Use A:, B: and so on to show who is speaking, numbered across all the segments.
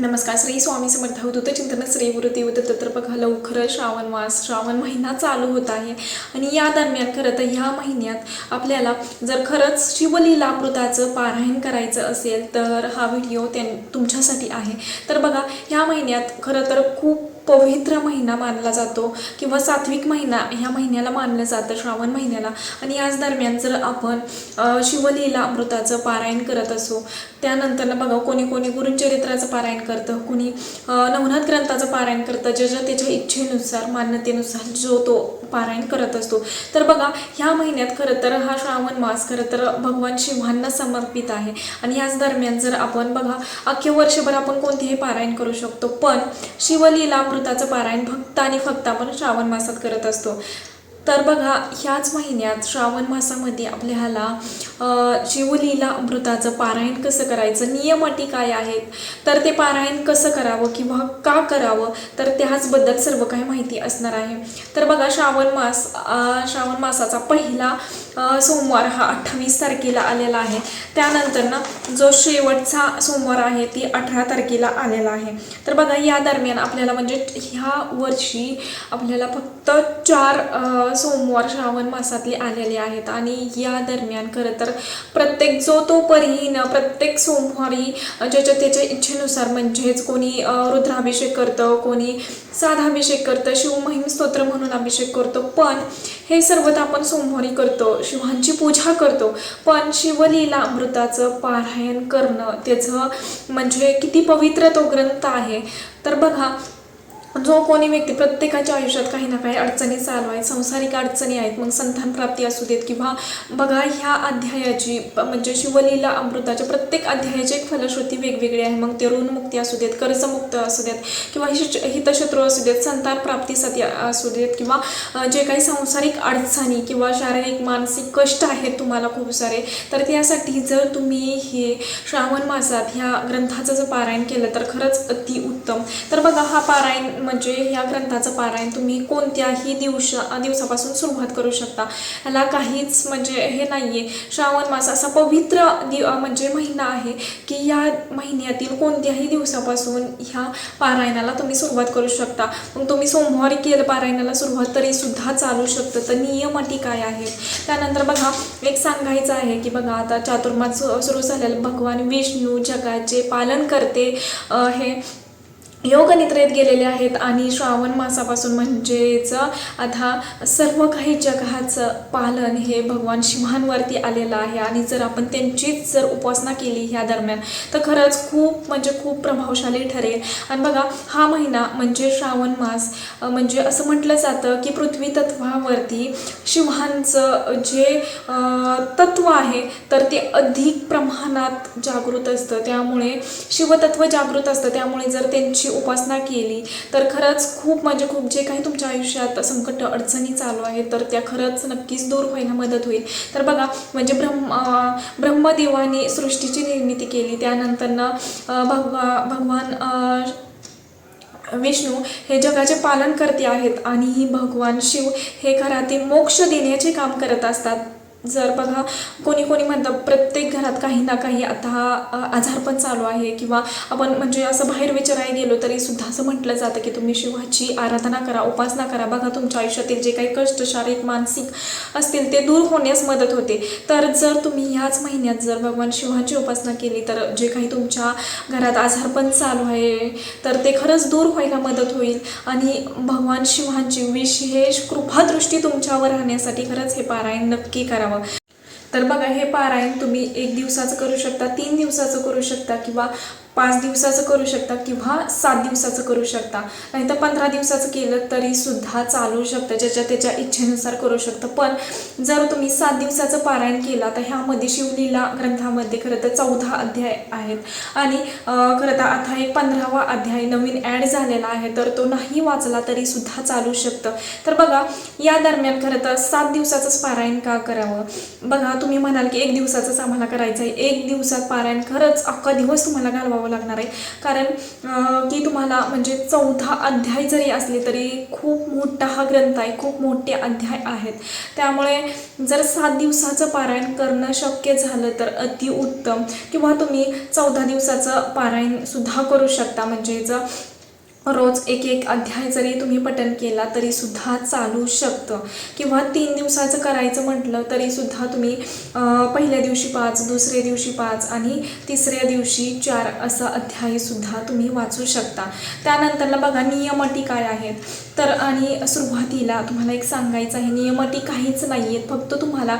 A: नमस्कार श्री स्वामी समर्थ होतं चिंतन श्री गुरुदेव तर बघा लवकर श्रावण मास श्रावण महिना चालू होत आहे. आणि या दरम्यान खरं तर ह्या महिन्यात आपल्याला जर खरंच शिवलीलामृताचं पारायण करायचं असेल तर हा व्हिडिओ त्यां तुमच्यासाठी आहे. तर बघा ह्या महिन्यात खरं तर खूप पवित्र महिना मानला जातो किंवा सात्विक महिना ह्या महिन्याला मानलं जातं श्रावण महिन्याला. आणि याच दरम्यान जर आपण शिवलीला अमृताचं पारायण करत असो त्यानंतर बघा कोणी कोणी गुरुचरित्राचं पारायण करतं कोणी नवनाथ ग्रंथाचं पारायण करतं ज्याच्या त्याच्या इच्छेनुसार मान्यतेनुसार जो तो पारायण करत असतो. तर बघा ह्या महिन्यात खरं तर हा श्रावण मास खरं तर भगवान शिवांना समर्पित आहे. आणि याच दरम्यान जर आपण बघा अख्खे वर्षभर आपण कोणतेही पारायण करू शकतो पण शिवलीलामृताचं पारायण फक्त आणि फक्त आपण श्रावण मासात करत असतो. तर बघा ह्याच महिन्यात श्रावण मासामध्ये आपल्याला शिवलीला अमृताचं पारायण कसं करायचं नियम अटी काय आहेत? तर ते पारायण कसं करावं किंवा का करावं? तर त्याचबद्दल सर्व काही माहिती असणार आहे. तर बघा श्रावण मास श्रावण मासाचा पहिला सोमवार हा अठ्ठावीस तारखेला आलेला आहे. त्यानंतर ना जो शेवटचा सोमवार आहे ती अठरा तारखेला आलेला आहे. तर बघा या दरम्यान आपल्याला म्हणजे ह्या वर्षी आपल्याला फक्त चार सोमवार श्रावण मासातले आलेले आहेत आणि या दरम्यान खरं तर प्रत्येक जो तो परीनं प्रत्येक सोमवारी ज्याच्या त्याच्या इच्छेनुसार म्हणजेच कोणी रुद्राभिषेक करतं कोणी साधा अभिषेक करतं शिवमहिम स्तोत्र म्हणून अभिषेक करतो. पण हे सर्व आपण सोमवारी करतो शिवांची पूजा करतो. पण शिवलीला अमृताचं पारायण करणं त्याचं म्हणजे किती पवित्र तो ग्रंथ आहे. तर बघा जो कोणी व्यक्ती प्रत्येकाच्या आयुष्यात काही ना काही अडचणी चालू आहेत संसारिक अडचणी आहेत मग संतान प्राप्ती असू देत किंवा बघा ह्या अध्यायाची म्हणजे शिवलीला अमृताच्या प्रत्येक अध्यायाची एक फलश्रुती वेगवेगळी आहे. मग ते ऋणमुक्ती असू देत कर्जमुक्त असू देत किंवा हिश- हितशत्रू असू देत संतान प्राप्तीसाठी असू देत किंवा जे काही सांसारिक अडचणी किंवा शारीरिक मानसिक कष्ट आहेत तुम्हाला खूप सारे तर त्यासाठी जर तुम्ही हे श्रावण मासात ह्या ग्रंथाचं जर पारायण केलं तर खरंच अति उत्तम तर बघा हा पारायण म्हणजे या ग्रंथाचं पारायण तुम्ही कोणत्याही दिवसा दिवसापासून सुरुवात करू शकता. ह्याला काहीच म्हणजे हे नाही आहे श्रावण मास असा पवित्र दि म्हणजे महिना आहे की या महिन्यातील कोणत्याही दिवसापासून ह्या पारायणाला तुम्ही सुरुवात करू शकता. मग तुम्ही सोमवारी केलं पारायणाला सुरुवात तरीसुद्धा चालू शकतं. तर नियम अटी काय आहेत? त्यानंतर बघा एक सांगायचं आहे की बघा आता चातुर्मास सु- सुरू झालेलं भगवान विष्णू जगाचे पालन करते. हे योग निद्रेत गेलेले आहेत आणि श्रावण मासापासून म्हणजेच आता सर्व काही जगाचं पालन हे भगवान शिवांवरती आलेलं आहे. आणि जर आपण त्यांचीच जर उपासना केली ह्या दरम्यान तर खरंच खूप म्हणजे खूप प्रभावशाली ठरेल. आणि बघा हा महिना म्हणजे श्रावण मास म्हणजे असं म्हटलं जातं की पृथ्वी तत्वावरती शिवांचं जे तत्व आहे तर ते अधिक प्रमाणात जागृत असतं. त्यामुळे शिवतत्व जागृत असतं. त्यामुळे जर त्यांची उपासना केली तर खरंच खूप म्हणजे खूप जे काही तुमच्या आयुष्यात संकट अडचणी चालू आहेत तर त्या खरंच नक्कीच दूर व्हायला मदत होईल. तर बघा म्हणजे ब्रह्म ब्रह्मदेवाने सृष्टीची निर्मिती केली त्यानंतरनं भगवा भगवान विष्णू हे जगाचे पालन करते आहेत आणि भगवान शिव हे घरातील मोक्ष देण्याचे काम करत असतात. जर बघा कोणी कोणी म्हणतं प्रत्येक घरात काही ना काही आता आजार आजारपण चालू आहे किंवा आपण म्हणजे असं बाहेर विचारायला गेलो तरी सुद्धा असं म्हटलं जातं की तुम्ही शिवाची आराधना करा उपासना करा. बघा तुमच्या आयुष्यातील जे काही कष्ट शारीरिक मानसिक असतील ते दूर होण्यास मदत होते. तर जर तुम्ही ह्याच महिन्यात जर भगवान शिवाची उपासना केली तर जे काही तुमच्या घरात आजारपण चालू आहे तर ते खरंच दूर व्हायला मदत होईल. आणि भगवान शिवांची विशेष कृपादृष्टी तुमच्यावर राहण्यासाठी खरंच हे पारायण नक्की करा. करावं. तर बघा हे पारायण तुम्ही एक दिवसाचं करू शकता तीन दिवसाचं करू शकता किंवा पाच दिवसाचं करू शकता किंवा सात दिवसाचं करू शकता. नाहीतर पंधरा दिवसाचं केलं तरी सुद्धा चालू शकतं. ज्याच्या त्याच्या इच्छेनुसार करू शकतं. पण जर तुम्ही सात दिवसाचं पारायण केला तर ह्यामध्ये शिवलीला ग्रंथामध्ये खरं तर चौदा अध्याय आहेत. आणि खरं तर आता एक पंधरावा अध्याय नवीन ॲड झालेला आहे तर तो नाही वाचला तरी सुद्धा चालू शकतं. तर बघा या दरम्यान खरं तर सात दिवसाचंच पारायण का करावं? बघा तुम्ही म्हणाल की एक दिवसाचंच आम्हाला करायचं आहे एक दिवसात पारायण खरंच अख्खा दिवस तुम्हाला घालवावं लागणार आहे. कारण की तुम्हाला म्हणजे चौथा अध्याय जरी असले तरी खूप मोठा हा ग्रंथ आहे. खूप मोठे अध्याय आहेत. त्यामुळे जर सात दिवसाचं पारायण करणं शक्य झालं तर अतिउत्तम किंवा तुम्ही चौदा दिवसाचं पारायणसुद्धा करू शकता. म्हणजे जर रोज एक एक अध्याय जरी तुम्ही पठन केला तरी सुद्धा चालू शकतं. किंवा तीन दिवसाचं करायचं म्हटलं तरी सुद्धा तुम्ही पहिल्या दिवशी पाच दुसऱ्या दिवशी पाच आणि तिसऱ्या दिवशी चार असं अध्याय सुद्धा तुम्ही वाचू शकता. त्यानंतरला बघा नियमटी काय आहेत? तर आणि सुरुवातीला तुम्हाला एक सांगायचं आहे नियमटी काहीच नाही आहेत फक्त तुम्हाला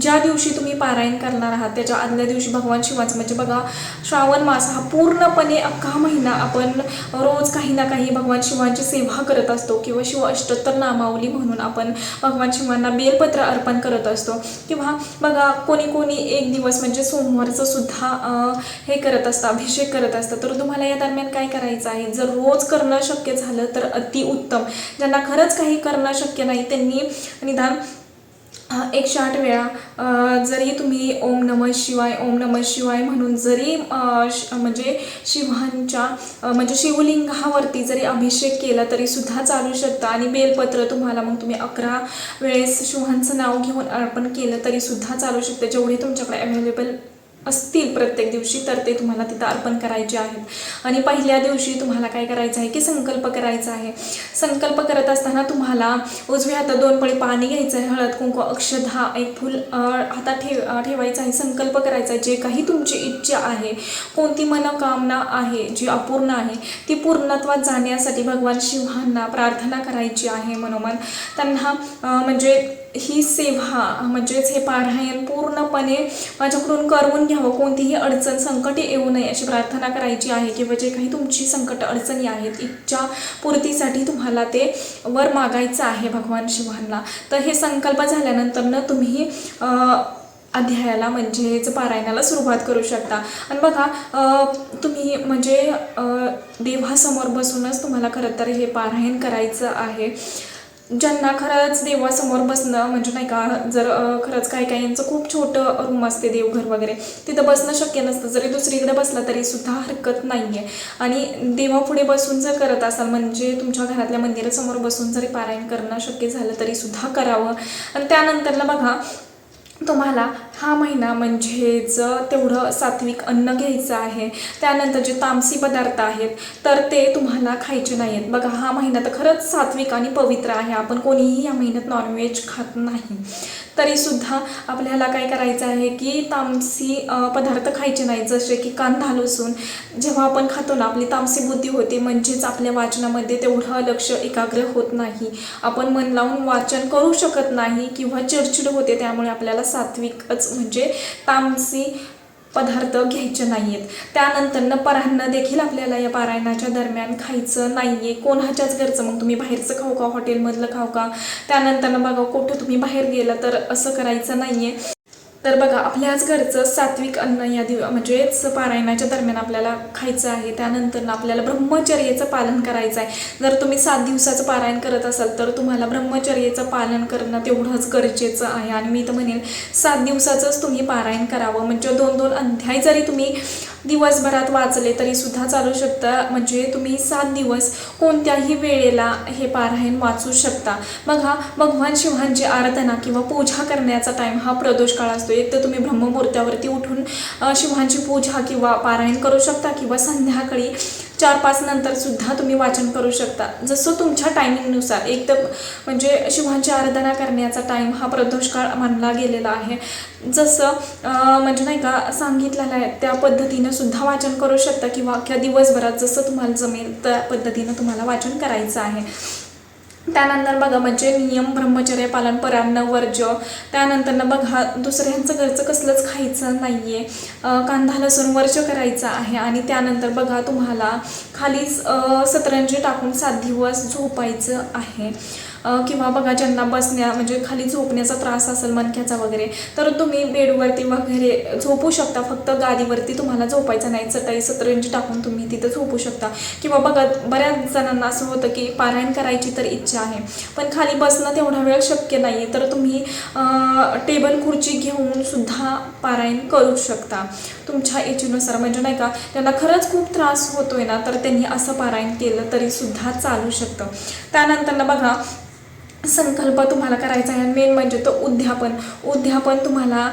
A: ज्या दिवशी तुम्ही पारायण करणार आहात त्याच्या आदल्या दिवशी भगवान शिवाचं म्हणजे बघा श्रावण मास हा पूर्णपणे अख्खा महिना आपण रोज काही ना काही भगवान शिवांची सेवा करत असतो किंवा शिव अष्टोत्तर नामावली म्हणून आपण भगवान शिवांना बेलपत्र अर्पण करत असतो. किंवा बघा कोणी कोणी एक दिवस म्हणजे सोमवारचं सुद्धा हे करत असतं अभिषेक करत असतं. तर तुम्हाला या दरम्यान काय करायचं आहे? जर रोज करणं शक्य झालं तर अतिउत्तम. ज्यांना खरंच काही करणं शक्य नाही त्यांनी निदान एकशे आठ वेळा जरी तुम्ही ओम नमः शिवाय ओम नमः शिवाय म्हणून जरी श- म्हणजे शिवांच्या म्हणजे शिवलिंगावरती जरी अभिषेक केला तरी सुद्धा चालू शकतं. आणि बेलपत्र तुम्हाला मग तुम्ही अकरा वेळेस शिवांचं नाव घेऊन अर्पण केलं तरी सुद्धा चालू शकतं. जेवढे तुमच्याकडे अवेलेबल असतील प्रत्येक दिवशी तर ते तुम्हाला तिथं अर्पण करायचे आहेत. आणि पहिल्या दिवशी तुम्हाला काय करायचं आहे की संकल्प करायचा आहे. संकल्प करत असताना तुम्हाला उजव्या हातात दोन पळी पाणी घ्यायचं आहे हळद कुंकू अक्षधा एक फुल हातात ठेव ठेवायचं आहे. संकल्प करायचा आहे. जे काही तुमची इच्छा आहे कोणती मनोकामना आहे जी अपूर्ण आहे ती पूर्णत्वात जाण्यासाठी भगवान शिवांना प्रार्थना करायची आहे मनोमन. त्यांना म्हणजे ही सेवा म्हणजेच हे पारायण पूर्णपणे माझ्याकडून करवून घ्यावं. कोणतीही अडचण संकटे येऊ नये अशी प्रार्थना करायची आहे किंवा जे काही तुमची संकट अडचणी आहेत इच्छा पूर्तीसाठी तुम्हाला ते वर मागायचं आहे भगवान शिवांना. तर हे संकल्प झाल्यानंतर तुम्ही अध्यायाला म्हणजेच पारायणाला सुरुवात करू शकता. आणि बघा तुम्ही म्हणजे देवासमोर बसूनच तुम्हाला खरं तर हे पारायण करायचं आहे. ज्यांना खरंच देवासमोर बसणं म्हणजे नाही का जर खरंच काही काही यांचं खूप छोटं रूम असते देवघर वगैरे तिथं बसणं शक्य नसतं. जरी दुसरीकडे बसला तरी सुद्धा हरकत नाही आहे आणि देवापुढे बसून जर करत असाल म्हणजे तुमच्या घरातल्या मंदिरासमोर बसून जरी पारायण करणं शक्य झालं तरी सुद्धा करावं. आणि त्यानंतरला बघा तुम्हाला हा महिना म्हणजेच तेवढं सात्विक अन्न घ्यायचं आहे. त्यानंतर जे तामसी पदार्थ आहेत तर ते तुम्हाला खायचे नाही आहेत बघा हा महिना तर खरंच सात्विक आणि पवित्र आहे. आपण कोणीही या महिन्यात नॉनव्हेज खात नाही. तरीसुद्धा आपल्याला काय करायचं आहे की तामसी पदार्थ खायचे नाही जसे की कांदा लसूण. जेव्हा आपण खातो ना आपली तामसी बुद्धी होते म्हणजेच आपल्या वाचनामध्ये तेवढं लक्ष एकाग्र होत नाही. आपण मन लावून वाचन करू शकत नाही किंवा चिडचिड होते त्यामुळे आपल्याला सात्विकच म्हणजे तामसी पदार्थ घ्यायचे नाही आहेत त्यानंतरनं परान्न देखील आपल्याला या पारायणाच्या दरम्यान खायचं नाही आहे कोणाच्याच घरचं? मग तुम्ही बाहेरचं खाऊ का? हॉटेलमधलं खाऊ का? त्यानंतरनं बघा कुठं तुम्ही बाहेर गेलं तर असं करायचं नाही आहे तर बघा आपल्याच घरचं सात्विक अन्न या दिव म्हणजेच पारायणाच्या दरम्यान आपल्याला खायचं आहे. त्यानंतर आपल्याला ब्रह्मचर्याचं पालन करायचं आहे जर तुम्ही सात दिवसाचं पारायण करत असाल तर तुम्हाला ब्रह्मचर्याचं पालन करणं तेवढंच गरजेचं आहे. आणि मी तर म्हणेन सात दिवसाचंच तुम्ही पारायण करावं. म्हणजे दोन दोन अध्याय जरी तुम्ही दिवसभरात वाचले तरी सुद्धा चालू शकतं. म्हणजे तुम्ही सात दिवस कोणत्याही वेळेला हे पारायण वाचू शकता. बघा भगवान शिवांची आराधना किंवा पूजा करण्याचा टाईम हा प्रदोष काळ असतो. एक तर तुम्ही ब्रह्ममुहूर्तावरती उठून शिवांची पूजा किंवा पारायण करू शकता किंवा संध्याकाळी चार पाच नंतर सुद्धा तुम्ही वाचन करू शकता. जसं तुमच्या टायमिंगनुसार एक तर म्हणजे शिवांची आराधना करण्याचा टाईम हा प्रदोष काळ मानला गेलेला आहे. जसं म्हणजे नाही का सांगितलेलं आहे त्या पद्धतीनं सुद्धा वाचन करू शकता किंवा अख्ख्या दिवसभरात जसं तुम्हाला जमेल त्या पद्धतीनं तुम्हाला वाचन करायचं आहे. त्यानंतर बघा म्हणजे नियम ब्रह्मचर्य पालन परान्न वर्ज त्यानंतर बघा दुसऱ्यांचं घरचं कसलंच खायचं नाही आहे कांदा लसूण वर्ज करायचं आहे. आणि त्यानंतर बघा तुम्हाला खालीच सतरंजी टाकून सात दिवस झोपायचं आहे. किंवा बघा ज्यांना बसण्या म्हणजे खाली झोपण्याचा त्रास असेल मणक्याचा वगैरे तर तुम्ही बेडवरती वगैरे झोपू शकता. फक्त गादीवरती तुम्हाला झोपायचं नाही. चटाई सतरंजी टाकून तुम्ही तिथं झोपू शकता. किंवा बघा बऱ्याच जणांना असं होतं की पारायण करायची तर इच्छा आहे. पण खाली बसणं तेवढा वेळ शक्य नाही. आहे तर तुम्ही टेबल खुर्ची घेऊन सुद्धा पारायण करू शकता. तुमच्या इच्छेनुसार. म्हणजे नाही का त्यांना खरंच खूप त्रास होतोय ना तर त्यांनी असं पारायण केलं तरी सुद्धा चालू शकतं. त्यानंतर बघा संकल्प तुम्हाला करायचा आहे. मेन म्हणजे तो उद्यापन. उद्यापन तुम्हाला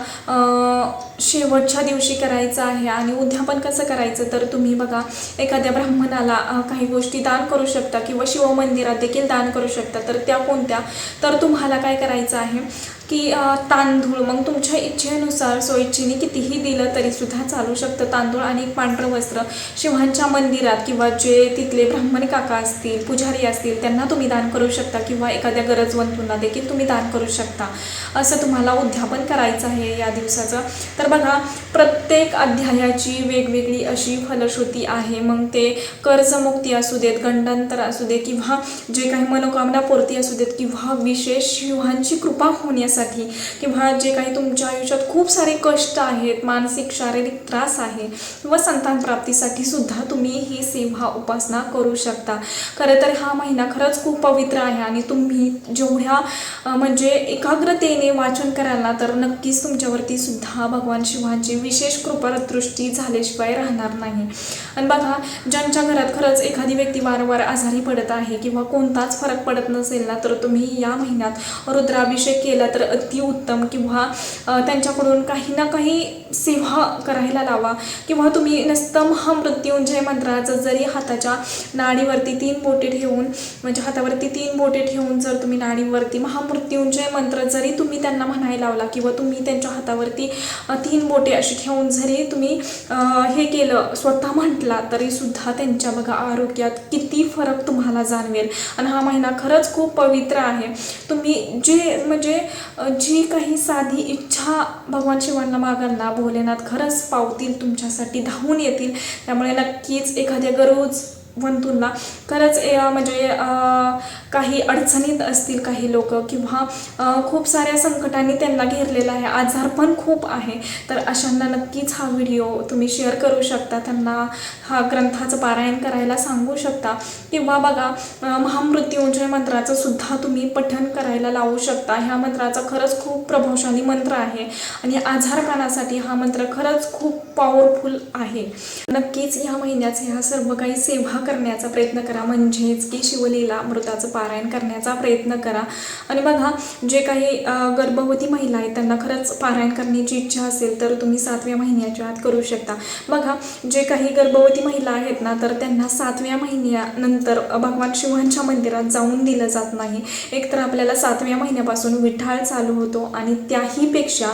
A: शेवटच्या दिवशी करायचं आहे आणि उद्यापन कसं करायचं? तर तुम्ही बघा एखाद्या ब्राह्मणाला काही गोष्टी दान करू शकता किंवा शिवमंदिरात देखील दान करू शकता. तर त्या कोणत्या? तर तुम्हाला काय करायचं आहे? की तांदूळ मग तुमच्या इच्छेनुसार स्वइच्छेने कितीही दिलं तरी सुद्धा चालू शकतं तांदूळ आणि पांढरं वस्त्र. शिवांच्या मंदिरात किंवा जे तिथले ब्राह्मण काका असतील पुजारी असतील त्यांना तुम्ही दान करू शकता किंवा एखाद्या गरजवंतूंना देखील तुम्ही दान करू शकता. असं तुम्हाला उद्यापन करायचं आहे या दिवसाचं. तर बघा प्रत्येक अध्यायाची वेगवेगळी अशी फलश्रुती आहे. मग ते कर्जमुक्ती असू देत गंडांतर असू दे किंवा जे काही मनोकामना पूर्ती असू देत किंवा विशेष शिवांची कृपा करण्यासाठी. किंवा जे काही तुमच्या आयुष्यात खूप सारे कष्ट आहेत मानसिक शारीरिक त्रास आहे किंवा संतान प्राप्तीसाठी सुद्धा तुम्ही ही सेवा उपासना करू शकता. खरं तर हा महिना खरंच खूप पवित्र आहे आणि तुम्ही जेवढ्या म्हणजे एकाग्रतेने वाचन कराल ना तर नक्कीच तुमच्यावरती सुद्धा भगवान शिवांची विशेष कृपादृष्टी झाल्याशिवाय राहणार नाही. आणि बघा ज्यांच्या घरात खरंच एखादी व्यक्ती वारंवार आजारी पडत आहे किंवा कोणताच फरक पडत नसेल ना तर तुम्ही या महिन्यात रुद्राभिषेक केला तर अतिउत्तम किंवा त्यांच्याकडून काही ना काही सेवा करायला लावा. किंवा तुम्ही नुसतं महामृत्युंजय मंत्राचं जरी हाताच्या नाडीवरती तीन बोटे ठेवून म्हणजे हातावरती तीन बोटे ठेवून जर तुम्ही नाडीवरती महामृत्युंजय मंत्र जरी तुम्ही त्यांना म्हणायला लावला किंवा तुम्ही त्यांच्या हातावरती तीन बोटे अशी ठेवून जरी तुम्ही हे केलं स्वतः म्हटला तरीसुद्धा त्यांच्या बघा आरोग्यात किती फरक तुम्हाला जाणवेल. आणि हा महिना खरंच खूप पवित्र आहे. तुम्ही जे म्हणजे जी काही साधी इच्छा भगवान शिवांना मागांना भोलेनाथ खरंच पावतील तुमच्यासाठी धावून येतील. त्यामुळे नक्कीच एखाद्या गरज वंतूंना. खरंच म्हणजे काही अडचणीत असतील काही लोक किंवा खूप साऱ्या संकटांनी त्यांना घेरलेला आहे आजार पण खूप आहे तर अशांना नक्कीच हा व्हिडिओ तुम्ही शेअर करू शकता. त्यांना हा ग्रंथाचं पारायण करायला सांगू शकता. किंवा बघा महामृत्यूंजय महामृत्युंजय मंत्राचं सुद्धा तुम्ही पठण करायला लावू शकता. ह्या मंत्राचा खरंच खूप प्रभावशाली मंत्र आहे आणि आजारपणासाठी हा मंत्र खरंच खूप पॉवरफुल आहे. नक्कीच या महिन्याचे ह्या सर्व काही सेवा करण्याचा प्रयत्न करा. म्हणजेच की शिवलीला मृताचं पारायण करण्याचा प्रयत्न करा. आणि बघा जे काही गर्भवती महिला आहेत त्यांना खरंच पारायण करण्याची इच्छा असेल तर तुम्ही सातव्या महिन्याच्या आत करू शकता. बघा जे काही गर्भवती महिला आहेत ना तर त्यांना सातव्या महिन्यानंतर भगवान शिवांच्या मंदिरात जाऊन दिलं जात नाही. एकतर आपल्याला सातव्या महिन्यापासून विठाळ चालू होतो आणि त्याहीपेक्षा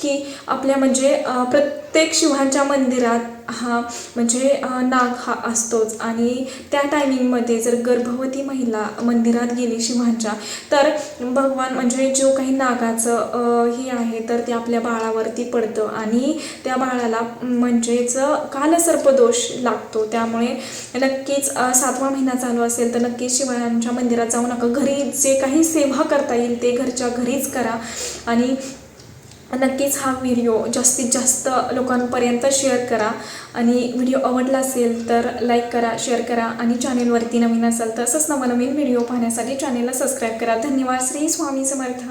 A: की आपल्या म्हणजे प्रत्येक शिवांच्या मंदिरात हा म्हणजे नाग हा असतोच. आणि त्या टायमिंगमध्ये जर गर्भवती महिला मंदिरात गेली शिवांच्या तर भगवान म्हणजे जो काही नागाचं हे आहे तर ते आपल्या बाळावरती पडतं. आणि त्या बाळाला म्हणजेच कालसर्पदोष लागतो. त्यामुळे नक्कीच सातवा महिना चालू असेल तर नक्कीच शिवांच्या मंदिरात जाऊ नका. घरी जे काही सेवा करता येईल ते घरच्या घरीच करा. आणि नक्कीच हा व्हिडिओ जास्तीत जास्त लोकांपर्यंत शेअर करा. आणि व्हिडिओ आवडला असेल तर लाईक करा शेअर करा आणि चॅनेलवरती नवीन असेल तर असंच नवनवीन व्हिडिओ पाहण्यासाठी चॅनेलला सबस्क्राईब करा. धन्यवाद. श्री स्वामी समर्थ.